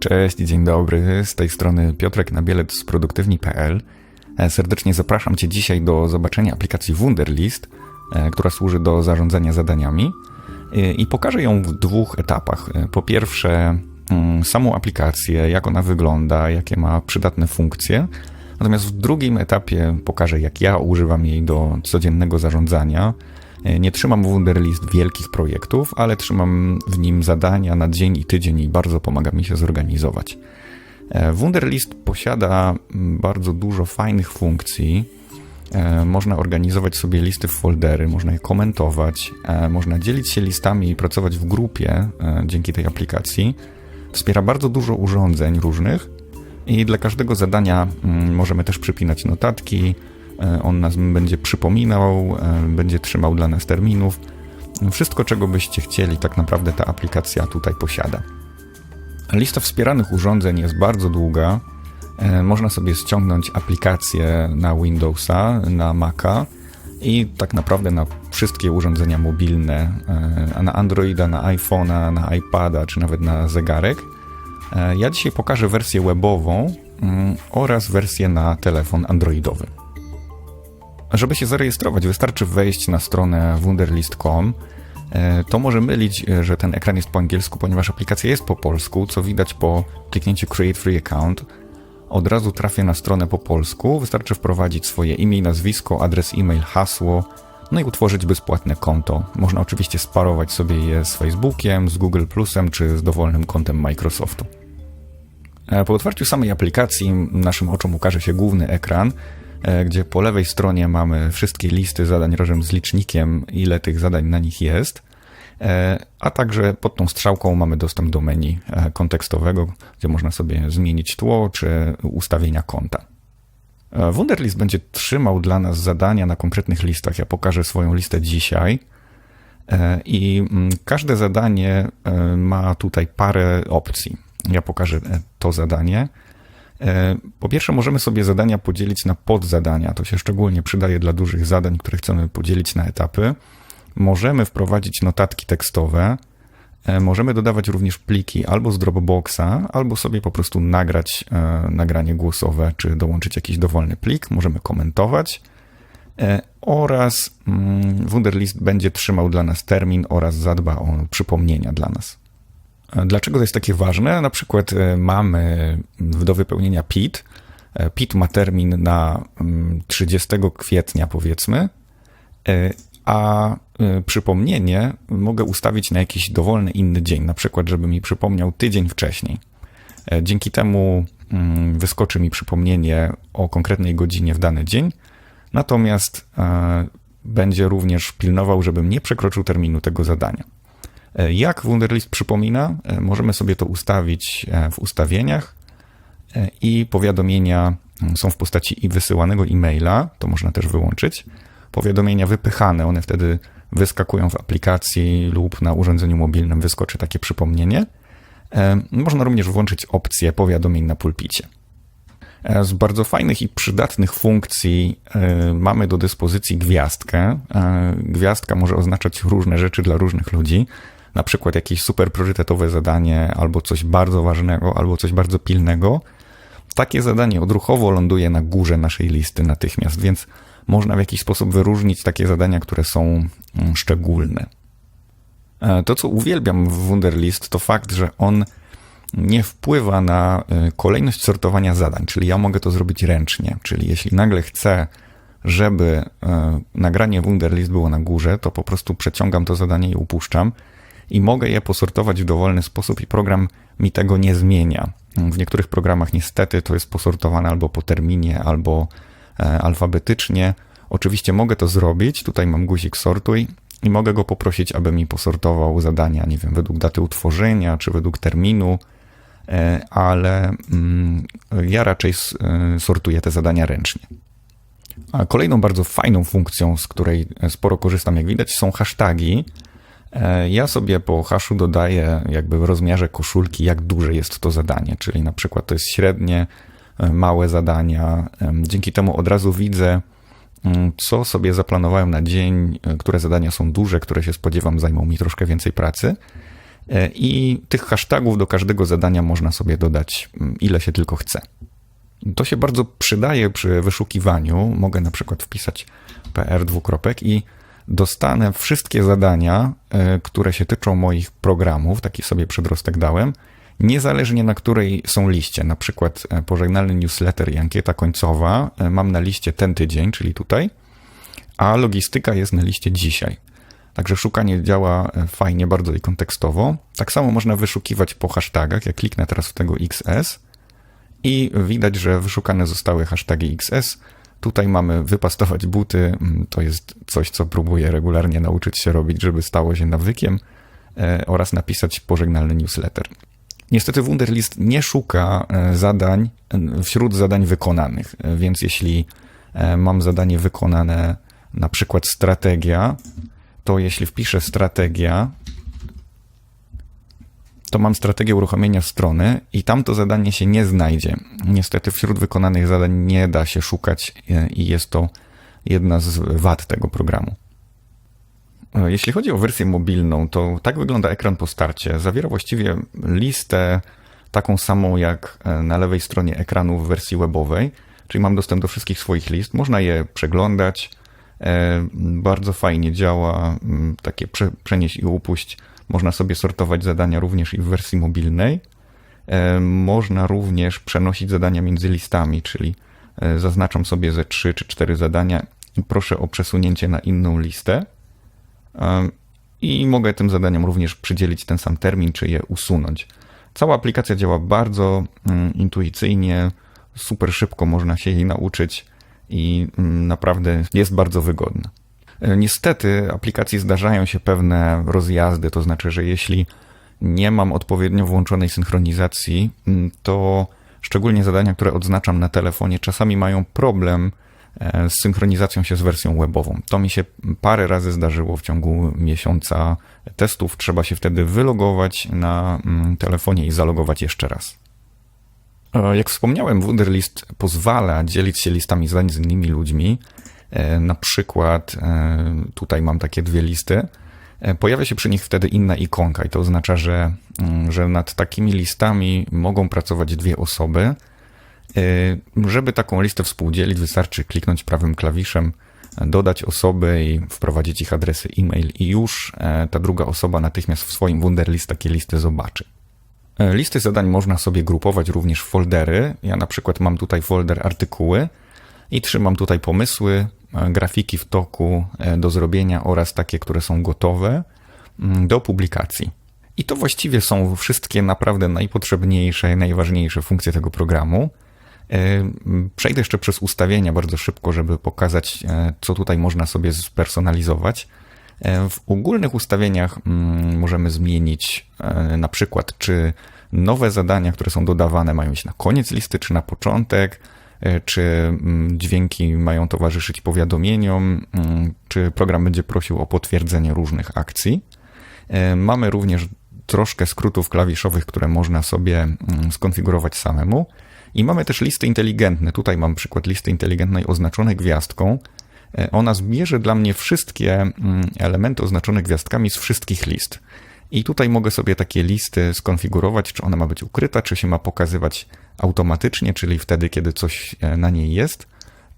Cześć, dzień dobry. Z tej strony Piotrek Nabielec z produktywni.pl. E, Serdecznie zapraszam Cię dzisiaj do zobaczenia aplikacji Wunderlist, e, która służy do zarządzania zadaniami E, i pokażę ją w dwóch etapach. Po pierwsze, mm, samą aplikację, jak ona wygląda, jakie ma przydatne funkcje. Natomiast w drugim etapie pokażę, jak ja używam jej do codziennego zarządzania. Nie trzymam Wunderlist wielkich projektów, ale trzymam w nim zadania na dzień i tydzień i bardzo pomaga mi się zorganizować. E, Wunderlist posiada mm, bardzo dużo fajnych funkcji. E, Można organizować sobie listy w foldery, można je komentować, e, można dzielić się listami i pracować w grupie dzięki tej aplikacji. Wspiera bardzo dużo urządzeń różnych i dla każdego zadania mm, możemy też przypinać notatki. E, On nas będzie przypominał, e, będzie trzymał dla nas terminów. Wszystko, czego byście chcieli, tak naprawdę ta aplikacja tutaj posiada. Lista wspieranych urządzeń jest bardzo długa. E, Można sobie ściągnąć aplikację na Windowsa, na Maca i tak naprawdę na wszystkie urządzenia mobilne, na Androida, na iPhone'a, na iPada czy nawet na zegarek. Ja dzisiaj pokażę wersję webową mm, oraz wersję na telefon androidowy. Żeby się zarejestrować, wystarczy wejść na stronę wunderlist.com. E, To może mylić, e, że ten ekran jest po angielsku, ponieważ aplikacja jest po polsku, co widać po kliknięciu Create Free Account. Od razu trafię na stronę po polsku, wystarczy wprowadzić swoje imię i nazwisko, adres e-mail, hasło, no i utworzyć bezpłatne konto. Można oczywiście sparować sobie je z Facebookiem, z Google Plusem czy z dowolnym kontem Microsoftu. E, Po otwarciu samej aplikacji naszym oczom ukaże się główny ekran, gdzie po lewej stronie mamy wszystkie listy zadań razem z licznikiem, ile tych zadań na nich jest, e, a także pod tą strzałką mamy dostęp do menu e, kontekstowego, gdzie można sobie zmienić tło czy ustawienia konta. E, Wunderlist będzie trzymał dla nas zadania na konkretnych listach. Ja pokażę swoją listę dzisiaj. E, I mm, każde zadanie e, ma tutaj parę opcji. Ja pokażę e, to zadanie. E, Po pierwsze, możemy sobie zadania podzielić na podzadania. To się szczególnie przydaje dla dużych zadań, które chcemy podzielić na etapy. Możemy wprowadzić notatki tekstowe. E, Możemy dodawać również pliki albo z Dropboxa, albo sobie po prostu nagrać e, nagranie głosowe, czy dołączyć jakiś dowolny plik. Możemy komentować. Oraz mm, Wunderlist będzie trzymał dla nas termin oraz zadba o przypomnienia dla nas. Dlaczego to jest takie ważne? Na przykład e, mamy do wypełnienia PIT. E, PIT ma termin na mm, 30 kwietnia, powiedzmy, e, a przypomnienie mogę ustawić na jakiś dowolny inny dzień, na przykład, żeby mi przypomniał tydzień wcześniej. Dzięki temu mm, wyskoczy mi przypomnienie o konkretnej godzinie w dany dzień, natomiast będzie również pilnował, żebym nie przekroczył terminu tego zadania. E, Jak Wunderlist przypomina, e, możemy sobie to ustawić e, w ustawieniach i powiadomienia są w postaci i wysyłanego e-maila, to można też wyłączyć. Powiadomienia wypychane, one wtedy wyskakują w aplikacji lub na urządzeniu mobilnym wyskoczy takie przypomnienie. Można również włączyć opcję powiadomień na pulpicie. Z bardzo fajnych i przydatnych funkcji mamy do dyspozycji gwiazdkę. Gwiazdka może oznaczać różne rzeczy dla różnych ludzi, na przykład jakieś super priorytetowe zadanie, albo coś bardzo ważnego, albo coś bardzo pilnego. Takie zadanie odruchowo ląduje na górze naszej listy natychmiast, więc można w jakiś sposób wyróżnić takie zadania, które są mm, szczególne. E, To, co uwielbiam w Wunderlist, to fakt, że on nie wpływa na y, kolejność sortowania zadań, czyli ja mogę to zrobić ręcznie. Czyli jeśli nagle chcę, żeby y, nagranie Wunderlist było na górze, to po prostu przeciągam to zadanie i upuszczam i mogę je posortować w dowolny sposób i program mi tego nie zmienia. W niektórych programach niestety to jest posortowane albo po terminie, albo e, alfabetycznie. Oczywiście mogę to zrobić, tutaj mam guzik sortuj i mogę go poprosić, aby mi posortował zadania, nie wiem, według daty utworzenia, czy według terminu, e, ale mm, ja raczej e, sortuję te zadania ręcznie. A kolejną bardzo fajną funkcją, z której sporo korzystam, jak widać, są hasztagi. E, Ja sobie po haszu dodaję jakby w rozmiarze koszulki, jak duże jest to zadanie, czyli na przykład to jest średnie, e, małe zadania. Dzięki temu od razu widzę, mm, co sobie zaplanowałem na dzień, e, które zadania są duże, które się spodziewam zajmą mi troszkę więcej pracy. I tych hashtagów do każdego zadania można sobie dodać mm, ile się tylko chce. To się bardzo przydaje przy wyszukiwaniu. Mogę na przykład wpisać PR dwukropek i dostanę wszystkie zadania, e, które się tyczą moich programów, taki sobie przedrostek dałem, niezależnie na której są liście. Na przykład e, pożegnalny newsletter i ankieta końcowa e, mam na liście ten tydzień, czyli tutaj, a logistyka jest na liście dzisiaj. Także szukanie działa fajnie, bardzo i kontekstowo. Tak samo można wyszukiwać po hashtagach. Ja kliknę teraz w tego XS i widać, że wyszukane zostały hasztagi XS. Tutaj mamy wypastować buty. Mm, to jest coś, co próbuję regularnie nauczyć się robić, żeby stało się nawykiem e, oraz napisać pożegnalny newsletter. Niestety Wunderlist nie szuka e, zadań wśród zadań wykonanych, e, więc jeśli mam zadanie wykonane, na przykład strategia, to jeśli wpiszę strategia, to mam strategię uruchomienia strony i tam to zadanie się nie znajdzie. Niestety wśród wykonanych zadań nie da się szukać e, i jest to jedna z wad tego programu. E, jeśli chodzi o wersję mobilną, to tak wygląda ekran po starcie. Zawiera właściwie listę taką samą jak e, na lewej stronie ekranu w wersji webowej, czyli mam dostęp do wszystkich swoich list. Można je przeglądać. Bardzo fajnie działa takie przenieść i upuść można sobie sortować zadania również i w wersji mobilnej. E, można również przenosić zadania między listami, czyli e, zaznaczam sobie ze 3 czy 4 zadania i proszę o przesunięcie na inną listę. I mogę tym zadaniom również przydzielić ten sam termin, czy je usunąć. Cała aplikacja działa bardzo mm, intuicyjnie, super szybko można się jej nauczyć i mm, naprawdę jest bardzo wygodna. E, niestety aplikacji zdarzają się pewne rozjazdy, to znaczy, że jeśli nie mam odpowiednio włączonej synchronizacji, mm, to szczególnie zadania, które odznaczam na telefonie, czasami mają problem e, z synchronizacją się z wersją webową. To mi się parę razy zdarzyło w ciągu miesiąca testów. Trzeba się wtedy wylogować na mm, telefonie i zalogować jeszcze raz. E, jak wspomniałem, Wunderlist pozwala dzielić się listami zadań z innymi ludźmi. E, na przykład e, tutaj mam takie dwie listy. E, pojawia się przy nich wtedy inna ikonka i to oznacza, że, mm, że nad takimi listami mogą pracować dwie osoby. Żeby taką listę współdzielić, wystarczy kliknąć prawym klawiszem, dodać osoby i wprowadzić ich adresy e-mail i już ta druga osoba natychmiast w swoim Wunderlist takie listy zobaczy. Listy zadań można sobie grupować również w foldery. Ja na przykład mam tutaj folder artykuły i trzymam tutaj pomysły, E, grafiki w toku e, do zrobienia oraz takie, które są gotowe mm, do publikacji. I to właściwie są wszystkie naprawdę najpotrzebniejsze, najważniejsze funkcje tego programu. E, przejdę jeszcze przez ustawienia bardzo szybko, żeby pokazać, co tutaj można sobie spersonalizować. W ogólnych ustawieniach mm, możemy zmienić na przykład, czy nowe zadania, które są dodawane, mają iść na koniec listy, czy na początek czy mm, dźwięki mają towarzyszyć powiadomieniom, mm, czy program będzie prosił o potwierdzenie różnych akcji. E, mamy również troszkę skrótów klawiszowych, które można sobie mm, skonfigurować samemu. I mamy też listy inteligentne. Tutaj mam przykład listy inteligentnej oznaczonej gwiazdką. E, ona zbierze dla mnie wszystkie elementy oznaczone gwiazdkami z wszystkich list. I tutaj mogę sobie takie listy skonfigurować, czy ona ma być ukryta, czy się ma pokazywać automatycznie, czyli wtedy, kiedy coś e, na niej jest,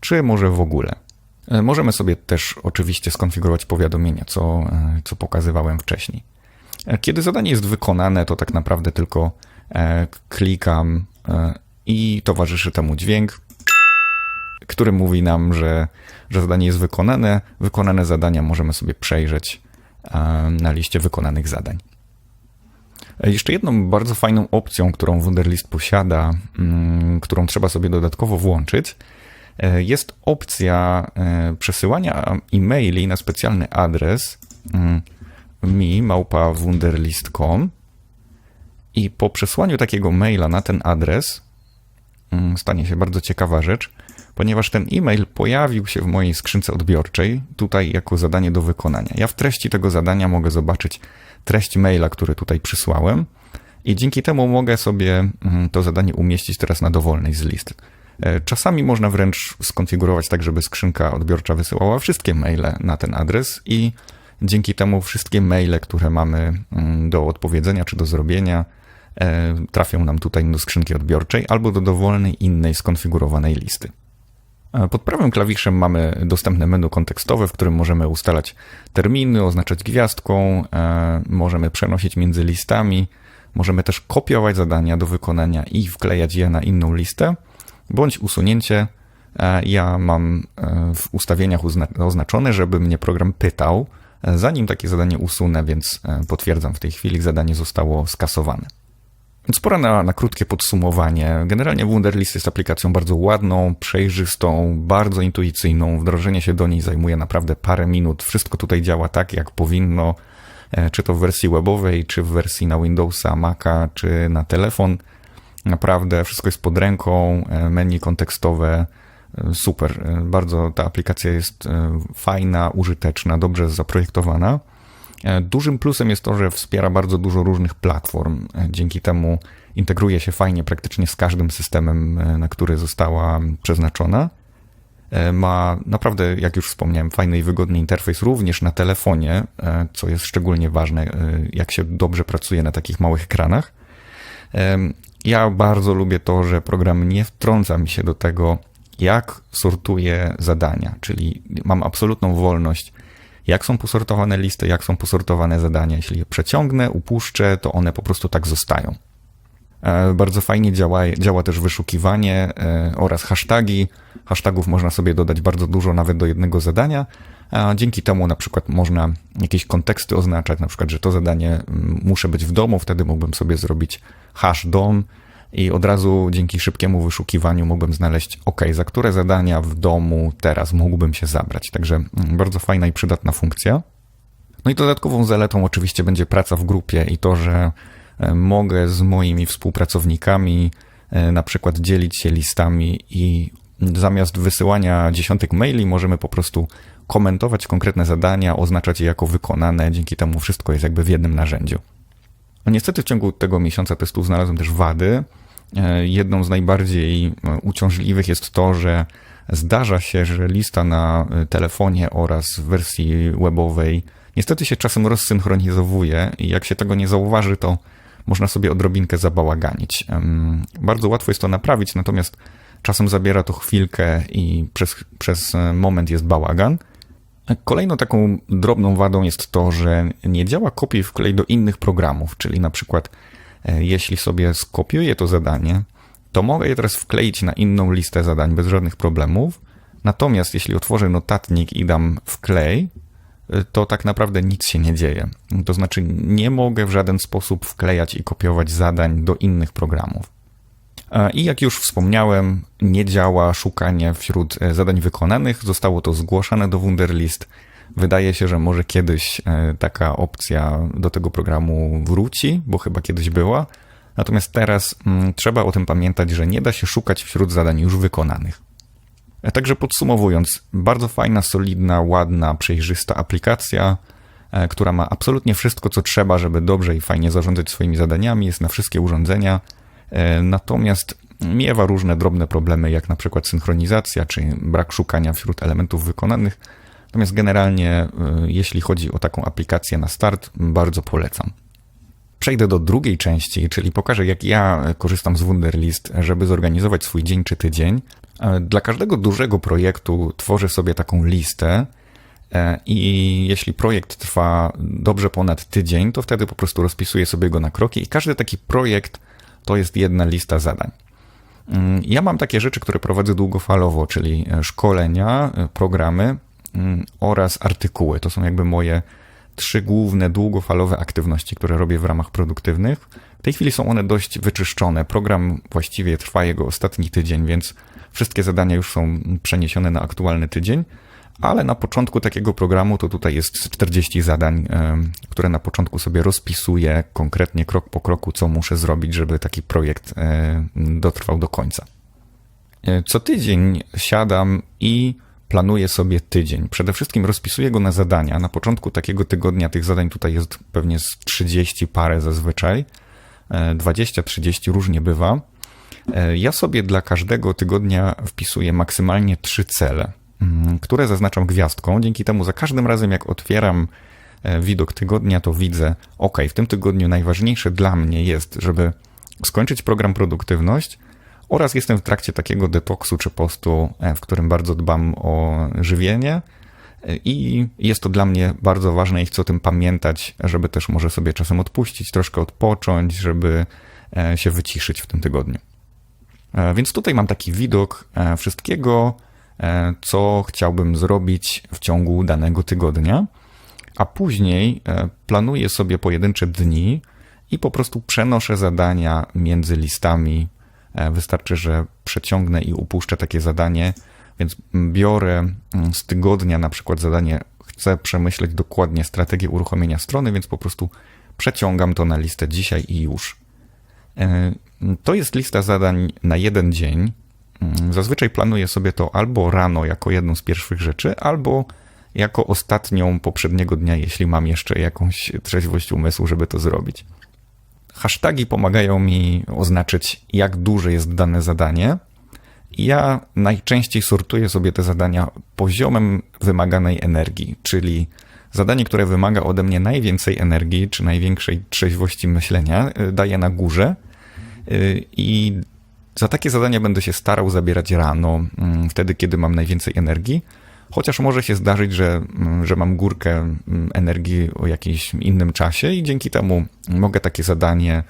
czy może w ogóle. E, możemy sobie też oczywiście skonfigurować powiadomienia, co, e, co pokazywałem wcześniej. Kiedy zadanie jest wykonane, to tak naprawdę tylko klikam i towarzyszy temu dźwięk, który mówi nam, że, że zadanie jest wykonane. Wykonane zadania możemy sobie przejrzeć na liście wykonanych zadań. Jeszcze jedną bardzo fajną opcją, którą Wunderlist posiada, mm, którą trzeba sobie dodatkowo włączyć, e, jest opcja e, przesyłania e-maili na specjalny adres mm, mi i po przesłaniu takiego maila na ten adres mm, stanie się bardzo ciekawa rzecz, ponieważ ten e-mail pojawił się w mojej skrzynce odbiorczej, tutaj jako zadanie do wykonania. Ja w treści tego zadania mogę zobaczyć treść maila, który tutaj przysłałem i dzięki temu mogę sobie mm, to zadanie umieścić teraz na dowolnej z list. E, czasami można wręcz skonfigurować tak, żeby skrzynka odbiorcza wysyłała wszystkie maile na ten adres i Dzięki temu wszystkie maile, które mamy mm, do odpowiedzenia czy do zrobienia, e, trafią nam tutaj do skrzynki odbiorczej albo do dowolnej innej skonfigurowanej listy. E, pod prawym klawiszem mamy dostępne menu kontekstowe, w którym możemy ustalać terminy, oznaczać gwiazdką, e, możemy przenosić między listami, możemy też kopiować zadania do wykonania i wklejać je na inną listę, bądź usunięcie. E, ja mam w ustawieniach oznaczone, żeby mnie program pytał, zanim takie zadanie usunę, więc potwierdzam w tej chwili, zadanie zostało skasowane. Więc pora na, na krótkie podsumowanie. Generalnie Wunderlist jest aplikacją bardzo ładną, przejrzystą, bardzo intuicyjną. Wdrożenie się do niej zajmuje naprawdę parę minut. Wszystko tutaj działa tak, jak powinno, e, czy to w wersji webowej, czy w wersji na Windowsa, Maca, czy na telefon. Naprawdę wszystko jest pod ręką, e, menu kontekstowe, e, super. Bardzo ta aplikacja jest fajna, użyteczna, dobrze zaprojektowana. E, dużym plusem jest to, że wspiera bardzo dużo różnych platform. E, dzięki temu integruje się fajnie praktycznie z każdym systemem, e, na który została przeznaczona. Ma naprawdę, jak już wspomniałem, fajny i wygodny interfejs również na telefonie, co jest szczególnie ważne, jak się dobrze pracuje na takich małych ekranach. Ja bardzo lubię to, że program nie wtrąca mi się do tego, jak sortuje zadania, czyli mam absolutną wolność jak są posortowane listy, jak są posortowane zadania. Jeśli je przeciągnę, upuszczę, to one po prostu tak zostają. E, bardzo fajnie działa, działa też wyszukiwanie e, oraz hasztagi. Hashtagów można sobie dodać bardzo dużo, nawet do jednego zadania. A dzięki temu na przykład można jakieś konteksty oznaczać, na przykład, że to zadanie mm, muszę być w domu, wtedy mógłbym sobie zrobić hash dom i od razu dzięki szybkiemu wyszukiwaniu mógłbym znaleźć, ok, za które zadania w domu teraz mógłbym się zabrać. Także mm, bardzo fajna i przydatna funkcja. No i dodatkową zaletą oczywiście będzie praca w grupie i to, że e, mogę z moimi współpracownikami e, na przykład dzielić się listami i zamiast wysyłania dziesiątek maili możemy po prostu komentować konkretne zadania, oznaczać je jako wykonane, dzięki temu wszystko jest jakby w jednym narzędziu. No niestety w ciągu tego miesiąca testów znalazłem też wady. E, jedną z najbardziej e, uciążliwych jest to, że zdarza się, że lista na e, telefonie oraz w wersji webowej niestety się czasem rozsynchronizowuje i jak się tego nie zauważy, to można sobie odrobinkę zabałaganić. Bardzo łatwo jest to naprawić, natomiast czasem zabiera to chwilkę i przez, przez moment jest bałagan. Kolejną taką drobną wadą jest to, że nie działa kopii wklej do innych programów, czyli na przykład jeśli sobie skopiuję to zadanie, to mogę je teraz wkleić na inną listę zadań bez żadnych problemów. Natomiast jeśli otworzę notatnik i dam wklej, e, to tak naprawdę nic się nie dzieje. To znaczy nie mogę w żaden sposób wklejać i kopiować zadań do innych programów. E, I jak już wspomniałem, nie działa szukanie wśród e, zadań wykonanych. Zostało to zgłoszone do Wunderlist. Wydaje się, że może kiedyś e, taka opcja do tego programu wróci, bo chyba kiedyś była. Natomiast teraz mm, trzeba o tym pamiętać, że nie da się szukać wśród zadań już wykonanych. Także podsumowując, bardzo fajna, solidna, ładna, przejrzysta aplikacja, która ma absolutnie wszystko, co trzeba, żeby dobrze i fajnie zarządzać swoimi zadaniami, jest na wszystkie urządzenia E, natomiast miewa różne drobne problemy, jak na przykład synchronizacja, czy brak szukania wśród elementów wykonanych. Natomiast generalnie, e, jeśli chodzi o taką aplikację na start, bardzo polecam. Przejdę do drugiej części, czyli pokażę, jak ja korzystam z Wunderlist, żeby zorganizować swój dzień czy tydzień. E, dla każdego dużego projektu tworzę sobie taką listę, i jeśli projekt trwa dobrze ponad tydzień, to wtedy po prostu rozpisuję sobie go na kroki i każdy taki projekt to jest jedna lista zadań. Mm, ja mam takie rzeczy, które prowadzę długofalowo, czyli e, szkolenia, e, programy oraz artykuły. To są jakby moje trzy główne długofalowe aktywności, które robię w ramach produktywnych. W tej chwili są one dość wyczyszczone. Program właściwie trwa jego ostatni tydzień, więc wszystkie zadania już są przeniesione na aktualny tydzień ale na początku takiego programu to tutaj jest 40 zadań, które na początku sobie rozpisuję konkretnie krok po kroku, co muszę zrobić, żeby taki projekt dotrwał do końca. E, co tydzień siadam i planuję sobie tydzień. Przede wszystkim rozpisuję go na zadania. Na początku takiego tygodnia tych zadań tutaj jest pewnie z 30 parę zazwyczaj. 20-30 e, różnie bywa. E, ja sobie dla każdego tygodnia wpisuję maksymalnie trzy cele. Mhm, które zaznaczam gwiazdką. Dzięki temu za każdym razem, jak otwieram e, widok tygodnia, to widzę, ok, w tym tygodniu najważniejsze dla mnie jest, żeby skończyć program produktywność oraz jestem w trakcie takiego detoksu czy postu, e, w którym bardzo dbam o żywienie e, i jest to dla mnie bardzo ważne i chcę o tym pamiętać, żeby też może sobie czasem odpuścić, troszkę odpocząć, żeby się wyciszyć w tym tygodniu. Więc tutaj mam taki widok wszystkiego, co chciałbym zrobić w ciągu danego tygodnia a później e, planuję sobie pojedyncze dni i po prostu przenoszę zadania między listami. E, wystarczy, że przeciągnę i upuszczę takie zadanie, więc biorę mm, z tygodnia na przykład zadanie, chcę przemyśleć dokładnie strategię uruchomienia strony, więc po prostu przeciągam to na listę dzisiaj i już. E, to jest lista zadań na jeden dzień. Mm, zazwyczaj planuję sobie to albo rano jako jedną z pierwszych rzeczy, albo jako ostatnią poprzedniego dnia, jeśli mam jeszcze jakąś trzeźwość umysłu, żeby to zrobić. Hasztagi pomagają mi oznaczyć, jak duże jest dane zadanie. Ja najczęściej sortuję sobie te zadania poziomem wymaganej energii, czyli zadanie, które wymaga ode mnie najwięcej energii, czy największej trzeźwości myślenia, y, daję na górze. Y, I za takie zadania będę się starał zabierać rano, mm, wtedy, kiedy mam najwięcej energii. Chociaż może się zdarzyć, że, mm, że mam górkę mm, energii o jakimś innym czasie i dzięki temu mogę takie zadanie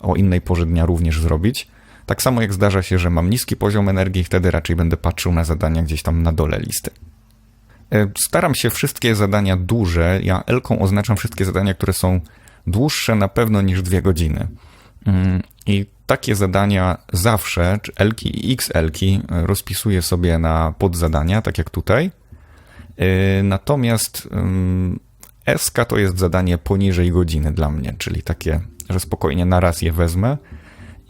o innej porze dnia również zrobić. Tak samo jak zdarza się, że mam niski poziom energii, wtedy raczej będę patrzył na zadania gdzieś tam na dole listy. E, staram się wszystkie zadania duże, ja L-ką oznaczam wszystkie zadania, które są dłuższe na pewno niż dwie godziny. Mm, I takie zadania zawsze, czy L-ki i XL-ki rozpisuję sobie na podzadania, tak jak tutaj. Y, natomiast SK to jest zadanie poniżej godziny dla mnie, czyli takie, że spokojnie na raz je wezmę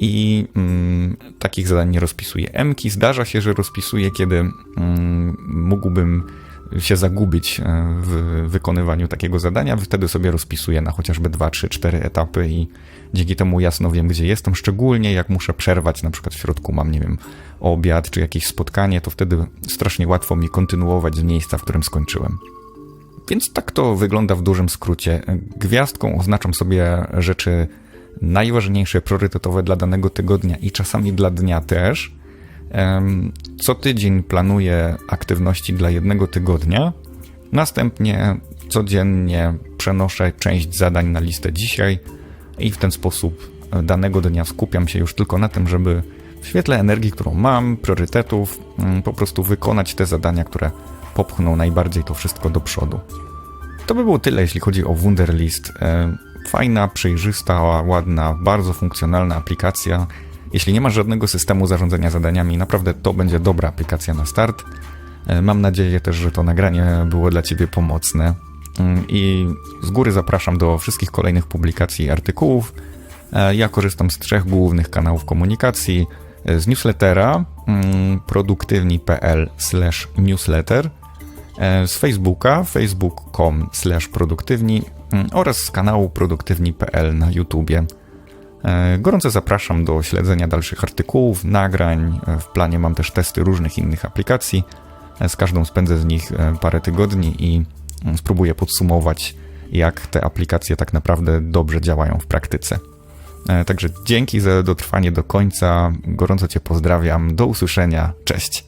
i takich zadań nie rozpisuję. MKI zdarza się, że rozpisuję, kiedy mógłbym się zagubić e, w wykonywaniu takiego zadania, wtedy sobie rozpisuję na chociażby 2, 3, 4 etapy i dzięki temu jasno wiem, gdzie jestem, szczególnie jak muszę przerwać, na przykład w środku mam, nie wiem, obiad czy jakieś spotkanie, to wtedy strasznie łatwo mi kontynuować z miejsca, w którym skończyłem. Więc tak to wygląda w dużym skrócie. Gwiazdką oznaczam sobie rzeczy najważniejsze, priorytetowe dla danego tygodnia i czasami dla dnia też. Co tydzień planuję aktywności dla jednego tygodnia. Następnie codziennie przenoszę część zadań na listę dzisiaj i w ten sposób danego dnia skupiam się już tylko na tym, żeby w świetle energii, którą mam, priorytetów, mm, po prostu wykonać te zadania, które popchną najbardziej to wszystko do przodu. To by było tyle, jeśli chodzi o Wunderlist. Fajna, przejrzysta, ładna, bardzo funkcjonalna aplikacja. Jeśli nie masz żadnego systemu zarządzania zadaniami, naprawdę to będzie dobra aplikacja na start. E, mam nadzieję też, że to nagranie było dla Ciebie pomocne. Mm, I z góry zapraszam do wszystkich kolejnych publikacji i artykułów. E, ja korzystam z trzech głównych kanałów komunikacji z newslettera mm, produktywni.pl newsletter, e, z Facebooka facebook.com produktywni mm, oraz z kanału produktywni.pl na YouTubie. E, gorąco zapraszam do śledzenia dalszych artykułów, nagrań. E, w planie mam też testy różnych innych aplikacji. Z każdą spędzę z nich parę tygodni i mm, spróbuję podsumować, jak te aplikacje tak naprawdę dobrze działają w praktyce. E, także dzięki za dotrwanie do końca. Gorąco Cię pozdrawiam. Do usłyszenia. Cześć.